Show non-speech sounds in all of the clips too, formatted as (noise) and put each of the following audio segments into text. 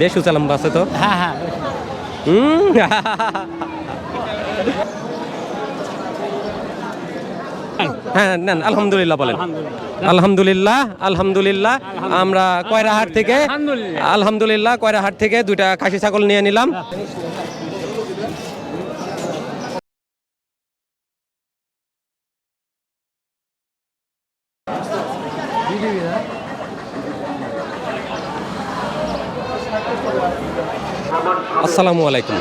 বেশ উঁচা লম্বা আছে তো? হ্যাঁ হ্যাঁ। হুম? হ্যাঁ নেন আলহামদুলিল্লাহ বলেন। আলহামদুলিল্লাহ। আলহামদুলিল্লাহ আমরা কয়রাহাট থেকে আলহামদুলিল্লাহ কয়রাহাট থেকে দুইটা খাসি ছাগল নিয়ে নিলাম। আসসালামু আলাইকুম।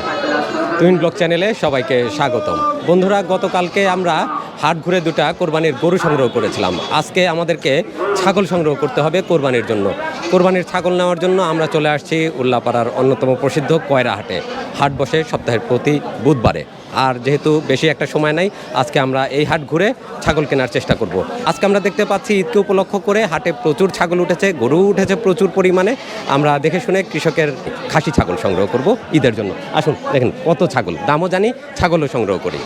টুইন ব্লক চ্যানেলে সবাইকে স্বাগতম। বন্ধুরা, গতকালকে আমরা হাট ঘুরে দুটা কোরবানির গরু সংগ্রহ করেছিলাম। আজকে আমাদেরকে ছাগল সংগ্রহ করতে হবে কোরবানির জন্য। কোরবানির ছাগল নেওয়ার জন্য আমরা চলে আসছি উল্লাপাড়ার অন্যতম প্রসিদ্ধ কয়রা হাটে হাট বসে সপ্তাহের প্রতি বুধবারে। আর যেহেতু বেশি একটা সময় নাই, আজকে আমরা এই হাট ঘুরে ছাগল কেনার চেষ্টা করব। আজকে আমরা দেখতে পাচ্ছি ঈদকে উপলক্ষ করে হাটে প্রচুর ছাগল উঠেছে গরু উঠেছে প্রচুর পরিমাণে। আমরা দেখে শুনে কৃষকের খাসি ছাগল সংগ্রহ করব ঈদের জন্য। আসুন, দেখেন কত ছাগল, দামও জানি, ছাগলও সংগ্রহ করি।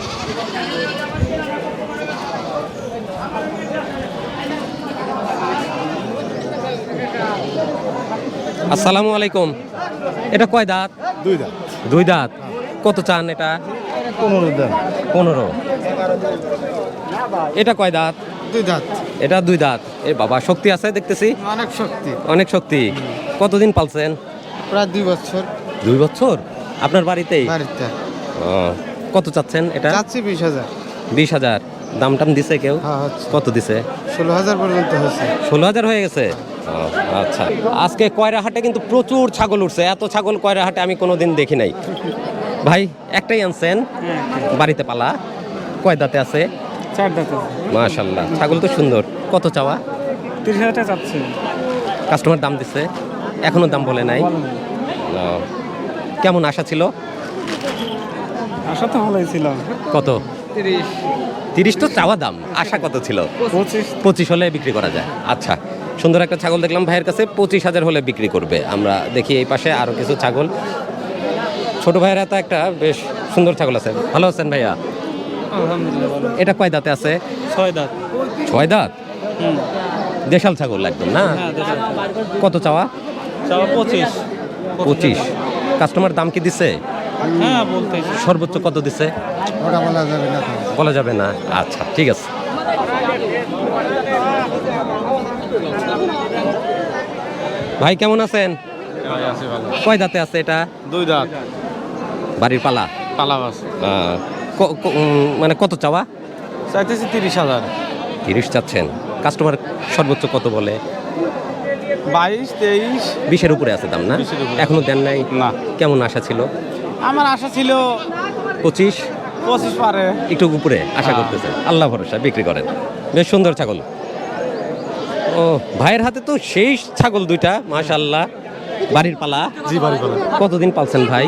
আসসালামু আলাইকুম। এটা কয় দাঁত? দুই দাঁত। দুই দাঁত। কত চান এটা? পনেরো দাঁত। পনেরো। এটা কয় দাঁত? দুই দাঁত। এটা দুই দাঁত। এ বাবা শক্তি আছে দেখতেছি? অনেক শক্তি। অনেক শক্তি। কতদিন পালছেন? প্রায় দুই বছর। দুই বছর? আপনার বাড়িতেই? বাড়িতে। ও, কত চাচ্ছেন এটা? যাচ্ছি বিশ হাজার। বিশ হাজার। দাম টাম দিছে কেউ? হ্যাঁ কত দিছে? ষোলো হাজার পর্যন্ত হয়েছে। ষোলো হাজার হয়ে গেছে? আচ্ছা। আজকে কয়রা হাটে কিন্তু প্রচুর ছাগল উঠছে। এত ছাগল কয়রা হাটে আমি কোনোদিন দেখি নাই। ভাই একটাই আনছেন? বাড়িতে পালা। কয় দাঁতে আছে? চার দাঁত মাশাল্লাহ ছাগল তো সুন্দর। কত চাওয়া? তিরিশ হাজার টাকা চাচ্ছে। কাস্টমার দাম দিচ্ছে এখনও দাম বলে নাই। কেমন আশা ছিল? আশা তো ভালোই ছিল। কত? তিরিশ। তিরিশ তো চাওয়া দাম। আশা কত ছিল? পঁচিশ। পঁচিশ হলে বিক্রি করা যায়। আচ্ছা। সুন্দর একটা ছাগল দেখলাম। ভাইয়ের কাছে পঁচিশ হাজার হলে বিক্রি করবে। আমরা দেখি এই পাশে আরও কিছু ছাগল। ছোট ভাইয়ের হাতে একটা বেশ সুন্দর ছাগল আছে। ভালো আছেন ভাইয়া? আলহামদুলিল্লাহ এটা কয় দাঁতে আছে? ছয় দাঁত। ছয় দাঁত? দেশাল ছাগল একদম না? হ্যাঁ কত চাওয়া? চাওয়া পঁচিশ। পঁচিশ। কাস্টমার দাম কি দিছে? হ্যাঁ সর্বোচ্চ কত দিছে? ওটা বলা যাবে না। তো। বলা যাবে না। আচ্ছা ঠিক আছে। ভাই কেমন আছেন? কয় দাঁতে আছে এটা? দুই দাঁত। বাড়ির পালা? উম, মানে কত চাওয়া? চাইতেছি তিরিশ হাজার। তিরিশ চাচ্ছেন। কাস্টমার সর্বোচ্চ কত বলে? বাইশ তেইশ। বিশের উপরে আছে দাম না? 20 এর উপরে। এখনও দেন নাই? না। কেমন আশা ছিল? আমার আশা ছিল পঁচিশ? পঁচিশ পারে। একটু উপরে আশা হ্যাঁ। করতেছে। আল্লাহ ভরসা বিক্রি করেন। বেশ সুন্দর ছাগল। ও ভাইয়ের হাতে তো সেই ছাগল দুইটা মাশাল্লাহ বাড়ির পালা। জি বাড়ি পালা। কতদিন পালছেন ভাই?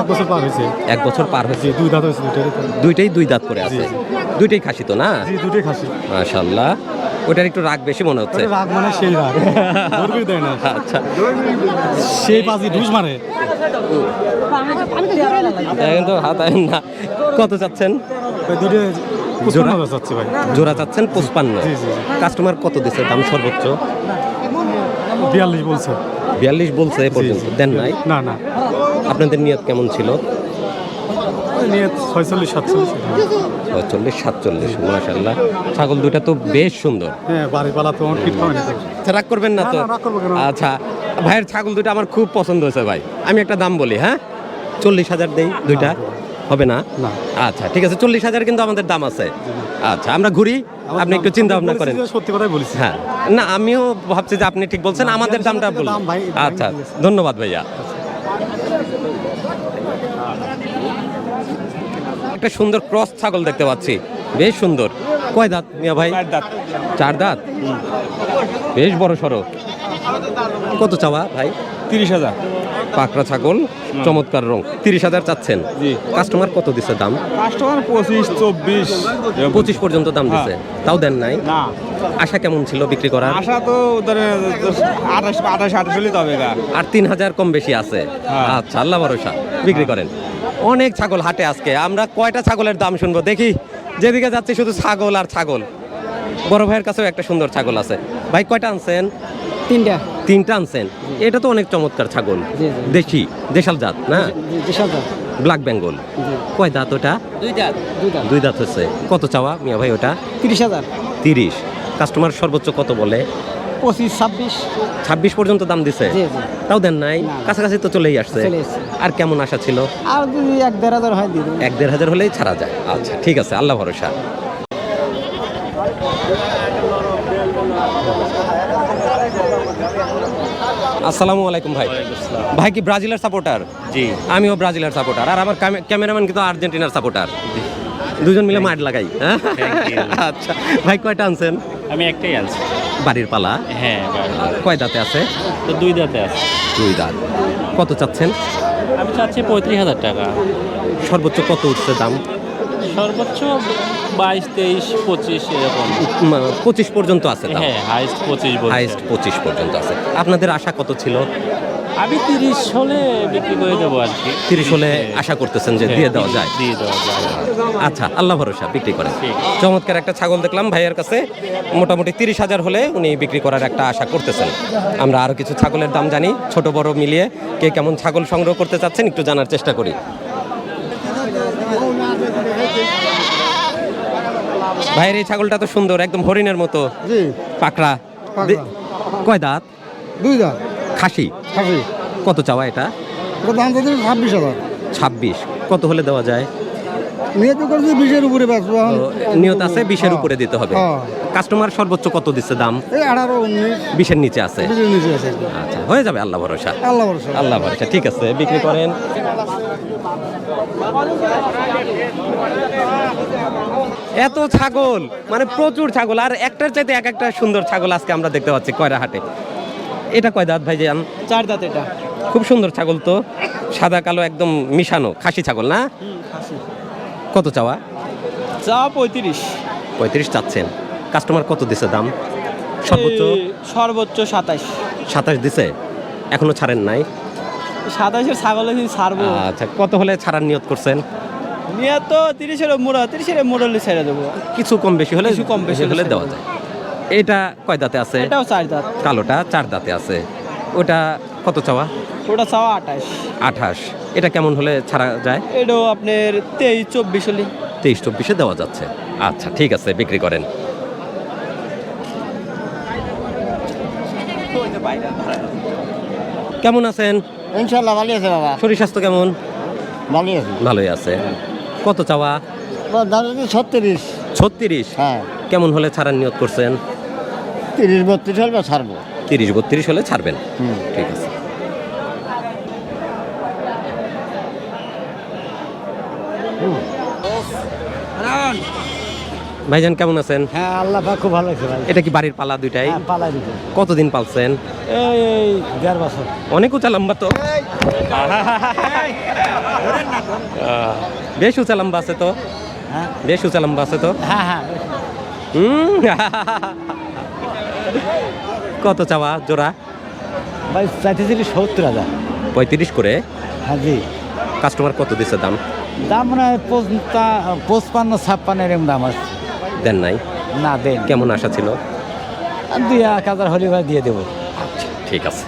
এক বছর পার হয়েছে। এক বছর পার হয়েছে। দুই দাঁত হয়েছে দুইটাই। দুই দাঁত করে আছে। দুইটাই খাসি তো না? জি দুটোই খাসি। মাশাল্লাহ ওটার একটু রাগ বেশি মনে হচ্ছে। রাগ মানে সেই রাগ। ধরবি দেয় না। আচ্ছা। সেই পাঁচি ঢুস মারে। এখন তো হাত আইন না। কত চাচ্ছেন? দুটো হাজার চাচ্ছি ভাই। জোড়া চাচ্ছেন পঁচপান্ন। কাস্টমার কত দিচ্ছে দাম সর্বোচ্চ? বিয়াল্লিশ বলছে। বিয়াল্লিশ বলছে এ পর্যন্ত। দেন নাই? না না। আপনাদের নিয়ত কেমন ছিল? ওই নিয়ে ছয়চল্লিশ সাতচল্লিশ। চল্লিশ সাতচল্লিশ মাশাল্লাহ ছাগল দুটা তো বেশ সুন্দর। হ্যাঁ বাড়ি পালা তো না আচ্ছা, রাগ করবেন না তো? আচ্ছা ভাইয়ের ছাগল দুটো আমার খুব পছন্দ হয়েছে ভাই। আমি একটা দাম বলি হ্যাঁ? চল্লিশ হাজার দেই দুইটা। হবে না? না। আচ্ছা ঠিক আছে চল্লিশ হাজার কিন্তু আমাদের দাম আছে। আচ্ছা আমরা ঘুরি আপনি একটু চিন্তা ভাবনা করেন। সত্যি কথাই বলেছি। হ্যাঁ না আমিও ভাবছি যে আপনি ঠিক বলছেন আমাদের দামটা বলুন। আচ্ছা ধন্যবাদ ভাইয়া। একটা সুন্দর ক্রস ছাগল দেখতে পাচ্ছি। বেশ সুন্দর। কয় দাঁত মিয়া ভাই? চার দাঁত। চার দাঁত? বেশ বড় সড়ো। কত চাওয়া ভাই? তিরিশ হাজার। পাকড়া ছাগল চমৎকার রং। তিরিশ হাজার চাচ্ছেন। কাস্টমার কত দিচ্ছে দাম? কাস্টমার পঁচিশ চব্বিশ। পঁচিশ পর্যন্ত দাম দিচ্ছে তাও দেন নাই? আশা কেমন ছিল বিক্রি করার? আশা তো আঠাশ আঠাশ আঠাশ হলে তবে আর তিন হাজার কম বেশি আছে। হ্যাঁ। আচ্ছা আল্লাহ ভরসা। বিক্রি করেন। অনেক ছাগল হাটে আজকে। আমরা কয়টা ছাগলের দাম শুনব? দেখি। যেদিকে যাচ্ছে শুধু ছাগল আর ছাগল। বড় ভাইয়ের কাছেও একটা সুন্দর ছাগল আছে। ভাই কয়টা আনছেন? তিনটা। তিনটা আনছেন। এটা তো অনেক চমৎকার ছাগল। দেশি দেশাল জাত না? ব্ল্যাক বেঙ্গল। কয় দাঁত ওটা? দুইটা দুইটা দুই দাঁত। হচ্ছে কত চাওয়া মিয়া ভাই ওটা? তিরিশ হাজার। তিরিশ। কাস্টমার সর্বোচ্চ কত বলে? পঁচিশ ছাব্বিশ। ছাব্বিশ পর্যন্ত দাম দিছে? তাও দেন নাই? কাছাকাছি তো চলেই আসছে। আর কেমন আশা ছিল? আর এক দেড় হাজার হয় এক দেড় হাজার হলেই ছাড়া যায়। আচ্ছা ঠিক আছে। আল্লাহ ভরসা। আসসালামু আলাইকুম ভাই। ভাই কি ব্রাজিলের সাপোর্টার জি। আমিও ব্রাজিলের সাপোর্টার আর আমার ক্যামে- ক্যামেরাম্যান কিন্তু আর্জেন্টিনার সাপোর্টার দুজন মিলে মাঠ লাগাই হ্যাঁ? আচ্ছা ভাই কয়টা আনছেন? আমি একটাই আনছি। বাড়ির পালা? হ্যাঁ কয় দাঁতে আছে? তো দুই দাঁতে আছে। দুই দাঁত। কত চাচ্ছেন? আমি চাচ্ছি পঁয়ত্রিশ হাজার টাকা। সর্বোচ্চ কত উঠছে দাম? সর্বোচ্চ বাইশ তেইশ পঁচিশ এরকম। পঁচিশ পর্যন্ত আছে হ্যাঁ হাইস্ট পঁচিশ হাইস্ট পঁচিশ পর্যন্ত আছে। আপনাদের আশা কত ছিল? আমি তিরিশ হলে বিক্রি করে দেবো আর কি। তিরিশ হলে আশা করতেছেন যে দিয়ে দেওয়া যায়। দিয়ে দেওয়া যায়। আচ্ছা আল্লাহ ভরসা বিক্রি করেন। চমৎকার একটা ছাগল দেখলাম ভাইয়ের কাছে। মোটামুটি তিরিশ হাজার হলে উনি বিক্রি করার একটা আশা করতেছেন। আমরা আরও কিছু ছাগলের দাম জানি ছোট বড় মিলিয়ে কে কেমন ছাগল সংগ্রহ করতে চাচ্ছেন একটু জানার চেষ্টা করি। ভাইয়ের এই ছাগলটা তো সুন্দর একদম হরিণের মতো। জি। পাকড়া। কয় দাঁত? দুই দাম খাসি? খাসি। কত চাওয়া এটা? দাম তো ছাব্বিশ হাজার। ছাব্বিশ। কত হলে দেওয়া যায়? নিয়ে তো করছি বিশের উপরে বেচবো তো নিয়ত আছে বিশের উপরে দিতে হবে। হ্যাঁ। কাস্টমার সর্বোচ্চ কত দিচ্ছে দাম? এই আঠারো উনিশ। বিশের নিচে আছে? বিশের নিচে আছে। আচ্ছা হয়ে যাবে আল্লাহ ভরসা। আল্লাহ ভরসা। আল্লাহ ভরসা ঠিক আছে বিক্রি করেন। এত ছাগল মানে প্রচুর ছাগল আর একটার চাইতে এক একটা সুন্দর ছাগল আজকে আমরা দেখতে পাচ্ছি কয়রা হাটে এটা কয় দাঁত ভাই যান চার দাঁত এটা। খুব সুন্দর ছাগল তো সাদা কালো একদম মিশানো খাসি ছাগল না? কত চাওয়া? চা পঁয়ত্রিশ। পঁয়ত্রিশ চাচ্ছেন। কাস্টমার কত দিছে দাম? সর্বোচ্চ? সর্বোচ্চ সাতাইশ সাতাশ দিছে? এখনও ছাড়েন নাই? সাতাইশের ছাগলে ছাড়বো। আচ্ছা কত হলে ছাড়ার নিয়ত করছেন? নিয়ে তো তিরিশের মোড়া তিরিশের মোড়লে ছেড়ে দেবো। কিছু কম বেশি হলে কিছু কম বেশি হলে দেওয়া যায়। এটা কয় দাঁতে আছে? এটাও চার দাঁত। কালোটা চার দাঁতে আছে। ওটা কত চাওয়া? ওটা চাওয়া আঠাশ। আঠাশ। এটা কেমন হলে ছাড়া যায়? এটাও আপনার তেইশ চব্বিশ হলে। তেইশ চব্বিশে দেওয়া যাচ্ছে। আচ্ছা ঠিক আছে বিক্রি করেন। কেমন আছেন? ইনশাল্লাহ ভালো আছে বাবা। শরীর স্বাস্থ্য কেমন? ভালো আছে। ভালোই আছে। কত চাওয়া? দাম ছত্রিশ। ছত্রিশ? হ্যাঁ। কেমন হলে ছাড়ার নিয়ত করছেন? তিরিশ বত্রিশ হলে ছাড়বো। তিরিশ বত্রিশ হলে ছাড়বেন। হুম। ঠিক আছে। ভাইজান কেমন আছেন? হ্যাঁ আল্লাহ পাক খুব ভালো আছে ভাই। এটা কি বাড়ির পালা দুইটাই? হ্যাঁ পালাই দিতে কতদিন পালছেন? এই দেড় বছর। অনেক উঁচা লম্বা তো। বেশ উঁচা লম্বা আছে তো। হ্যাঁ। বেশ উঁচা লম্বা আছে তো। হ্যাঁ হ্যাঁ হুম। কত চাওয়া জোড়া? ভাই চাইতেছিলি সত্তর হাজার। পঁয়ত্রিশ করে? হ্যাঁ জি। কাস্টমার কত দিচ্ছে দাম? দাম মনে হয় পঁচপান্ন ছাপ্পান্ন এরকম দাম আছে। দেন নাই? না দেন। কেমন আশা ছিল? দুই এক হাজার হলে দিয়ে দেবো। আচ্ছা ঠিক আছে।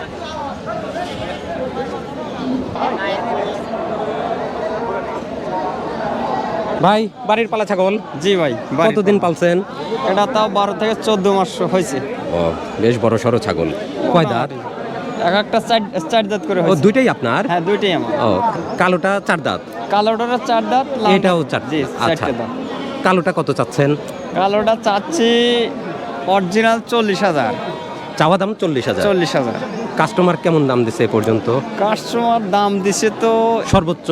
ভাই বাড়ির পালা ছাগল? জি ভাই কতদিন পালছেন? এটা তাও বারো থেকে চোদ্দ মাস হয়েছে। ও বেশ বড় সড়ো ছাগল। কয় দাঁত? এক একটা চার চার দাঁত করে ও দুইটাই আপনার? হ্যাঁ দুইটাই আমার। ও কালোটা চার দাঁত? কালোটার চার দাঁত এটাও চার জি আচ্ছা। চারটে দাঁত। কালোটা কত চাচ্ছেন? কালোটা চাচ্ছি অরিজিনাল চল্লিশ হাজার। চাওয়া দাম চল্লিশ হাজার। চল্লিশ হাজার। কাস্টমার কেমন দাম দিছে এ পর্যন্ত? কাস্টমার দাম দিছে তো সর্বোচ্চ?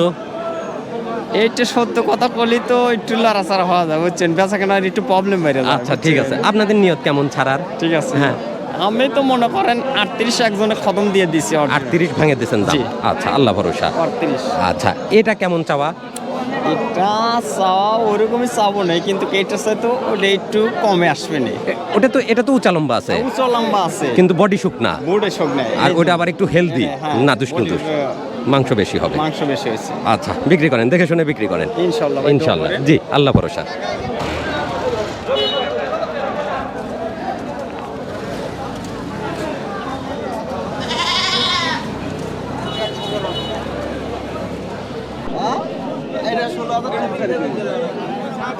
এইটা সত্য কথা বলি তো একটু লাড়াচাড়া হওয়া যায় বুঝছেন? বেচা কেনার একটু প্রবলেম যায় আচ্ছা ঠিক আছে। আপনাদের নিয়ত কেমন ছাড়ার? ঠিক আছে। হ্যাঁ। আমি তো মনে করেন আটত্রিশ একজনে খতম দিয়ে দিছি আটত্রিশ ভাঙে দিয়েছেন। আচ্ছা আল্লাহ ভরসা। আটত্রিশ। আচ্ছা এটা কেমন চাওয়া? এটা চাওয়া ওরকমই চাবো না কিন্তু এটা তো ওটা একটু কমে আসবে না ওটা তো এটা তো উঁচা লম্বা আছে। উঁচা লম্বা আছে। কিন্তু বডি শুকনা বডি শুক না আর ওটা আবার একটু হেলদি না দুষ্ণু মাংস বেশি হবে। মাংস বেশি হয়েছে। আচ্ছা বিক্রি করেন দেখে শুনে বিক্রি করেন। ইনশাল্লাহ ইনশাল্লাহ। জি আল্লাহ ভরসা।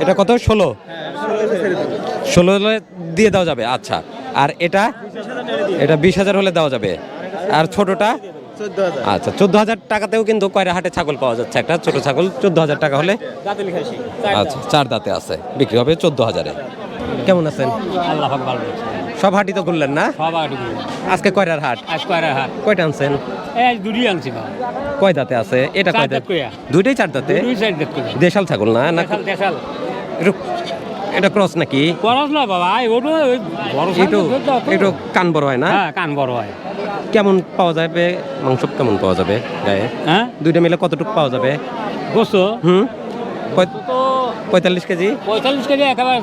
এটা কত? ষোলো? ষোলো হলে দিয়ে দেওয়া যাবে আচ্ছা। আর এটা? এটা বিশ হাজার হলে দেওয়া যাবে। আর ছোটটা? আচ্ছা চোদ্দ হাজার টাকাতেও কিন্তু কয়রা হাটে ছাগল পাওয়া যাচ্ছে? একটা ছোট ছাগল চোদ্দ হাজার টাকা হলে আচ্ছা চার দাঁতে আছে, বিক্রি হবে চোদ্দ হাজারে। কেমন আছেন? আল্লাহ ভালো। সব হাটই তো ঘুরলেন না? সব আগে আজকে কয়টার হাট? আজ কয়রা হাট? কয়টা আনছেন? এই দুটি আনছি কয় দাঁতে আছে? এটা কয় দাঁত দুইটাই চার দাঁতে? দেশাল ছাগল না? না একটু এটা ক্রস নাকি? খরচ না বাবা ওটা একটু একটু কান বড় হয় না? হ্যাঁ কান বড় হয়। কেমন পাওয়া যাবে? মাংস কেমন পাওয়া যাবে গায়ে? হ্যাঁ? দুইটা মিলে কতটুকু পাওয়া যাবে? গোস্ত? হুম? পঁয়তাল্লিশ কেজি? পঁয়তাল্লিশ কেজি একেবারে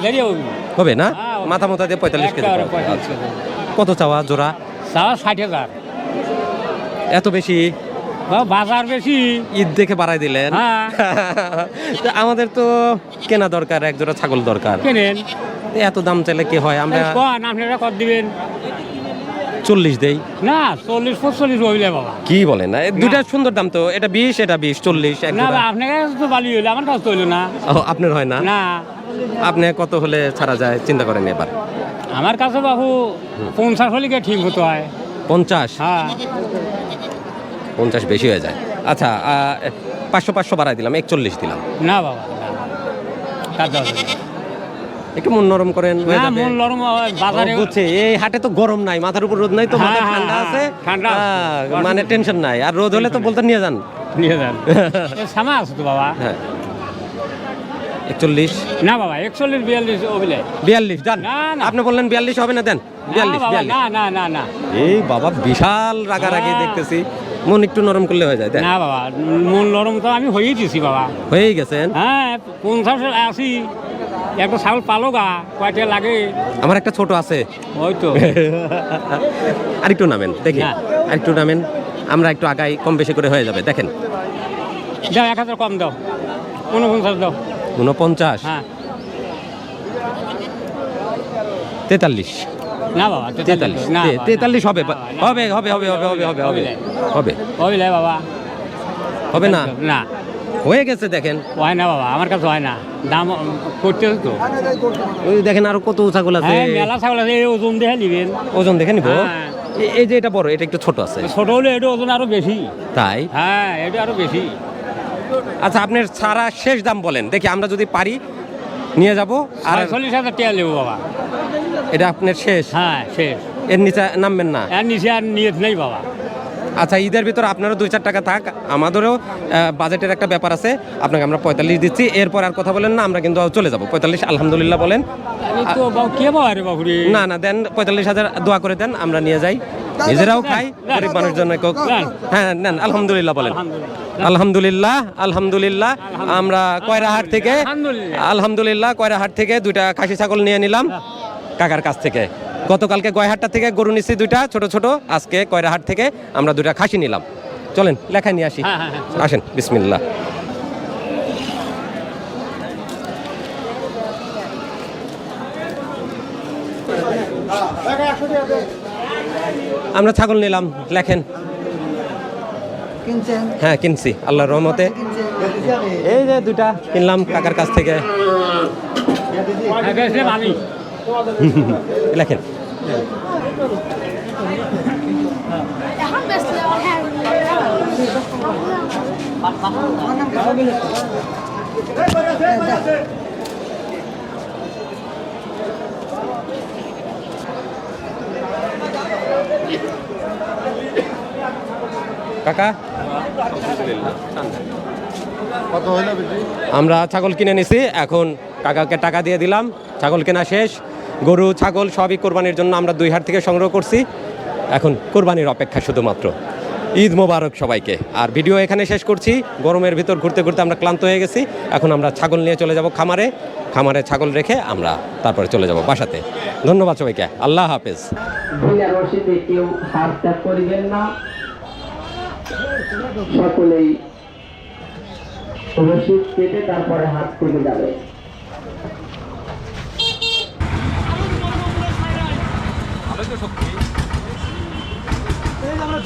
হবে না? হ্যাঁ, মাথা মাথা দিয়ে পঁয়তাল্লিশ কেজি। পঁয়তাল্লিশ কত চাওয়া জোড়া? তাও ষাট হাজার। এত বেশি? বাজার বেশি। ঈদ দেখে বাড়াই দিলেন। হ্যাঁ। (laughs) আমাদের তো কেনা দরকার এক জোড়া ছাগল দরকার। কেনেন? এত দাম চাইলে কি হয়? আমরা আপনারা কত দিবেন? চল্লিশ দেই। না চল্লিশ পঁচল্লিশ হইলে বাবা। কি বলেন? না এ দুইটা সুন্দর দাম তো। এটা বিশ এটা বিশ চল্লিশ। আপনার কাছে তো বালি হইলে আমার কাছে তো হইল না। আপনার হয় না? না। আপনি কত হলে ছাড়া যায়? চিন্তা করেন এবার। আমার কাছে বাবু পঞ্চাশ হলে কি ঠিক হতো হয়। পঞ্চাশ? হ্যাঁ। পঞ্চাশ বেশি হয়ে যায়। আচ্ছা পাঁচশো পাঁচশো বাড়াই দিলাম একচল্লিশ দিলাম। না বাবা না। তার একটু মন নরম করেন হয়ে যাবে। মন হয়, বাজারে ও, এই হাটে তো গরম নাই মাথার উপর রোদ নাই তো হ্যাঁ, ঠান্ডা হ্যাঁ, আছে। ঠান্ডা হ্যাঁ, মানে টেনশন নাই। আর রোদ হলে তো বলতে নিয়ে যান। নিয়ে যান। (laughs) সামা আছে তো বাবা। হ্যাঁ। একচল্লিশ? না বাবা একচল্লিশ বিয়াল্লিশ অভিলে বিয়াল্লিশ ডান না, না। আপনি বললেন বিয়াল্লিশ হবে না দেন। বিয়াল্লিশ না না না না। এই বাবা বিশাল রাগারাগি না। দেখতেছি। মন একটু নরম করলে হয়ে যায় দেন। না বাবা মন নরম তো আমি হয়েই দিছি বাবা। হয়েই গেছেন? হ্যাঁ পঞ্চাশ আশি একটা ছাগল পালো গা কয়টা লাগে? আমার একটা ছোট আছে। ওই তো। (laughs) আরেকটু নামেন দেখি। আরেকটু নামেন আমরা একটু আগাই কম বেশি করে হয়ে যাবে দেখেন। দাও এক হাজার কম দাও। উনপঞ্চাশ দাও। উনপঞ্চাশ? হ্যাঁ। তেতাল্লিশ। না বাবা তেতাল্লিশ। না তেতাল্লিশ হবে না, বা- না, হবে হবে হবে হবে হবে হবে। হবে হবে বাবা। হবে না? না। হয়ে গেছে দেখেন। হয় না বাবা আমার কাছে হয় না। দাম করতে তো। ওই দেখেন আরও কত ছাগল আছে। হ্যাঁ মেলা ছাগল আছে এই ওজন দেখে নিবেন। ওজন দেখে নিব? হ্যাঁ। এই যে এটা বড় এটা একটু ছোট আছে। ছোট হলে এটা ওজন আরও বেশি। তাই? হ্যাঁ এটা আরও বেশি। আচ্ছা আপনার সারা শেষ দাম বলেন। দেখি আমরা যদি পারি নিয়ে যাব। আর চল্লিশ হাজার টাকা নেব বাবা। এটা আপনার শেষ? হ্যাঁ শেষ। এর নিচে নামবেন না? এর নিচে আর নিয়ত নেই বাবা। আচ্ছা ঈদের ভিতর আপনারও দুই চার টাকা থাক। আমাদেরও বাজেটের একটা ব্যাপার আছে। আপনাকে আমরা পঁয়তাল্লিশ দিচ্ছি। এরপর আর কথা বলেন না আমরা কিন্তু চলে যাব। পঁয়তাল্লিশ আলহামদুলিল্লাহ বলেন। না না দেন পঁয়তাল্লিশ হাজার দোয়া করে দেন আমরা নিয়ে যাই। নিজেরাও খাই গরিব মানুষের জন্য হ্যাঁ নেন আলহামদুলিল্লাহ বলেন। আলহামদুলিল্লাহ আলহামদুলিল্লাহ। আমরা কয়রাহাট থেকে আলহামদুলিল্লাহ। কয়রাহাট থেকে দুইটা খাসি ছাগল নিয়ে নিলাম কাকার কাছ থেকে। গতকালকে গয়হাটটা থেকে গরু নিচ্ছি দুইটা ছোট ছোট। আজকে কয়রাহাট থেকে আমরা দুইটা খাসি নিলাম। চলেন লেখায় নিয়ে আসি। হ্যাঁ, হ্যাঁ, আসেন বিসমিল্লাহ। আমরা ছাগল নিলাম লেখেন। হ্যাঁ কিনছি। আল্লাহর রহমতে। এই যে দুটা কিনলাম কাকার কাছ থেকে। লেখেন কাকা? আমরা ছাগল কিনে নিছি এখন কাকাকে টাকা দিয়ে দিলাম ছাগল কেনা শেষ। গরু ছাগল সবই কোরবানির জন্য আমরা দুই হাট থেকে সংগ্রহ করছি। এখন কোরবানির অপেক্ষা শুধুমাত্র। ঈদ মোবারক সবাইকে। আর ভিডিও এখানে শেষ করছি গরমের ভিতর ঘুরতে ঘুরতে আমরা ক্লান্ত হয়ে গেছি। এখন আমরা ছাগল নিয়ে চলে যাব খামারে। খামারে ছাগল রেখে আমরা তারপরে চলে যাব বাসাতে। ধন্যবাদ সবাইকে। আল্লাহ হাফেজ। সকলেই রসিদ কেটে তারপরে হাত থেকে যাবে আমরা (laughs)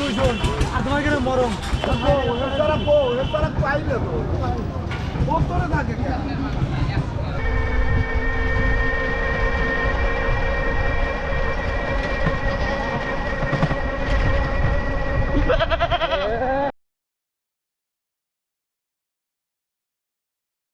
Yeah.